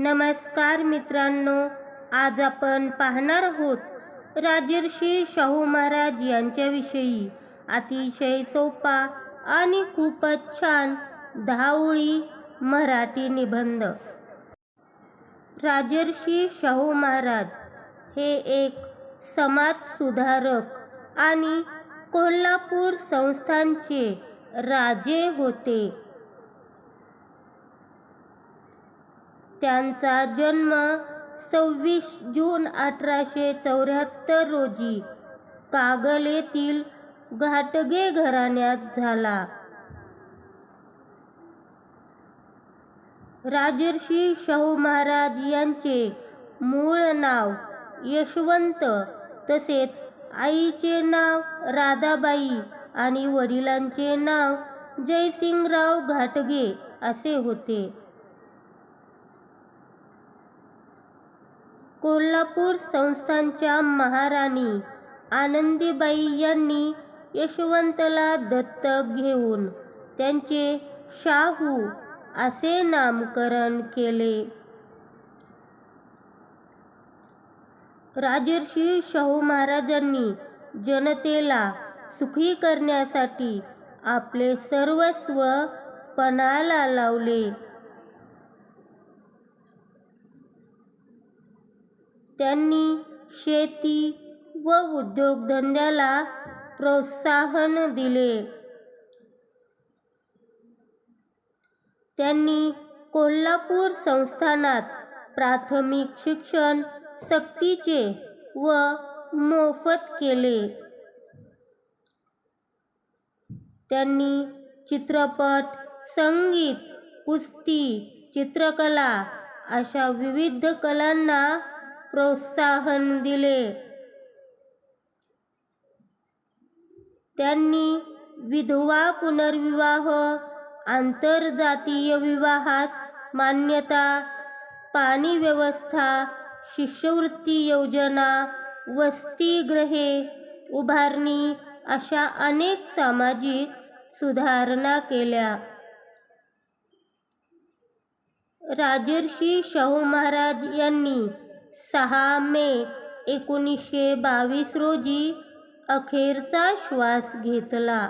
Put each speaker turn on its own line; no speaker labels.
नमस्कार मित्रांनो आज आपण पाहणार आहोत राजर्षी शाहू महाराज यांच्याविषयी. अतिशय सोपा आणि खूपच छान धावळी मराठी निबंध. राजर्षी शाहू महाराज हे एक समाजसुधारक आणि कोल्हापूर संस्थांचे राजे होते. त्यांचा जन्म सव्वीस जून अठराशे चौऱ्याहत्तर रोजी कागल येथील घाटगे घराण्यात झाला. राजर्षी शाहू महाराज यांचे मूळ नाव यशवंत तसेच आईचे नाव राधाबाई आणि वडिलांचे नाव जयसिंगराव घाटगे असे होते. कोल्हापूर संस्थानच्या महाराणी आनंदीबाई यांनी यशवंतला दत्तक घेऊन त्यांचे शाहू असे नामकरण केले. राजर्षी शाहू महाराजांनी जनतेला सुखी करण्यासाठी आपले सर्वस्व पणाला लावले. त्यांनी शेती व उद्योगधंद्याला प्रोत्साहन दिले. त्यांनी कोल्हापूर संस्थानात प्राथमिक शिक्षण सक्तीचे व मोफत केले. त्यांनी चित्रपट संगीत कुस्ती चित्रकला अशा विविध कलांना प्रोत्साहन दिले. त्यांनी विधवा पुनर्विवाह आंतरजातीय विवाहास मान्यता पाणी व्यवस्था शिष्यवृत्ती योजना वसतिगृहे उभारणी अशा अनेक सामाजिक सुधारणा केल्या. राजर्षी शाहू महाराज यांनी सहा मे एकोणीसशे बावीस रोजी अखेरचा श्वास घेतला.